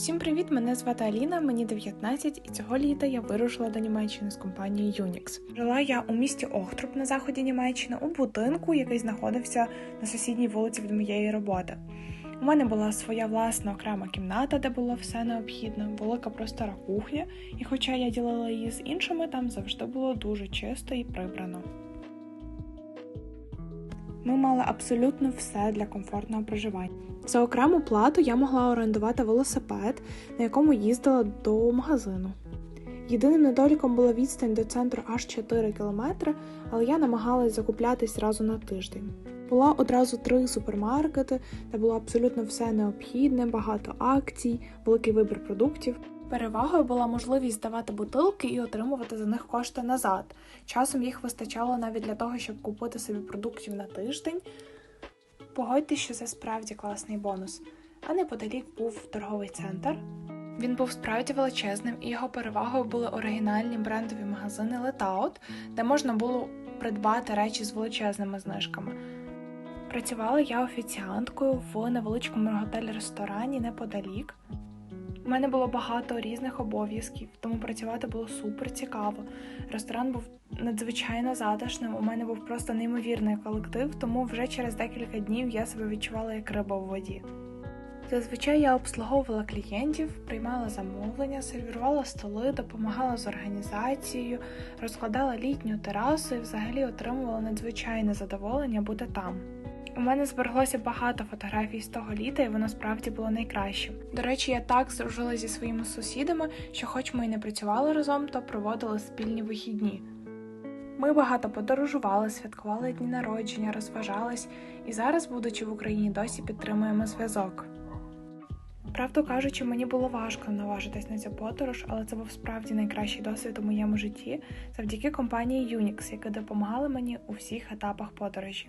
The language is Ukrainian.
Усім привіт! Мене звати Аліна, мені 19, і цього літа я вирушила до Німеччини з компанією Unix. Жила я у місті Охтруп на заході Німеччини у будинку, який знаходився на сусідній вулиці від моєї роботи. У мене була своя власна окрема кімната, де було все необхідне, велика простора кухня, і хоча я ділила її з іншими, там завжди було дуже чисто і прибрано. Ми мали абсолютно все для комфортного проживання. За окрему плату я могла орендувати велосипед, на якому їздила до магазину. Єдиним недоліком була відстань до центру аж 4 кілометри, але я намагалась закуплятись разу на тиждень. Була одразу три супермаркети, де було абсолютно все необхідне, багато акцій, великий вибір продуктів. Перевагою була можливість здавати бутилки і отримувати за них кошти назад. Часом їх вистачало навіть для того, щоб купити собі продуктів на тиждень. Погодьте, що це справді класний бонус. А неподалік був торговий центр. Він був справді величезним, і його перевагою були оригінальні брендові магазини Letaut, де можна було придбати речі з величезними знижками. Працювала я офіціанткою в невеличкому готелі-ресторані неподалік. У мене було багато різних обов'язків, тому працювати було супер цікаво. Ресторан був надзвичайно затишним. У мене був просто неймовірний колектив, тому вже через декілька днів я себе відчувала як риба в воді. Зазвичай я обслуговувала клієнтів, приймала замовлення, сервірувала столи, допомагала з організацією, розкладала літню терасу і взагалі отримувала надзвичайне задоволення бути там. У мене збереглося багато фотографій з того літа, і воно справді було найкращим. До речі, я так здружила зі своїми сусідами, що, хоч ми і не працювали разом, то проводили спільні вихідні. Ми багато подорожували, святкували дні народження, розважались, і зараз, будучи в Україні, досі підтримуємо зв'язок. Правду кажучи, мені було важко наважитись на цю подорож, але це був справді найкращий досвід у моєму житті завдяки компанії Unix, яка допомагала мені у всіх етапах подорожі.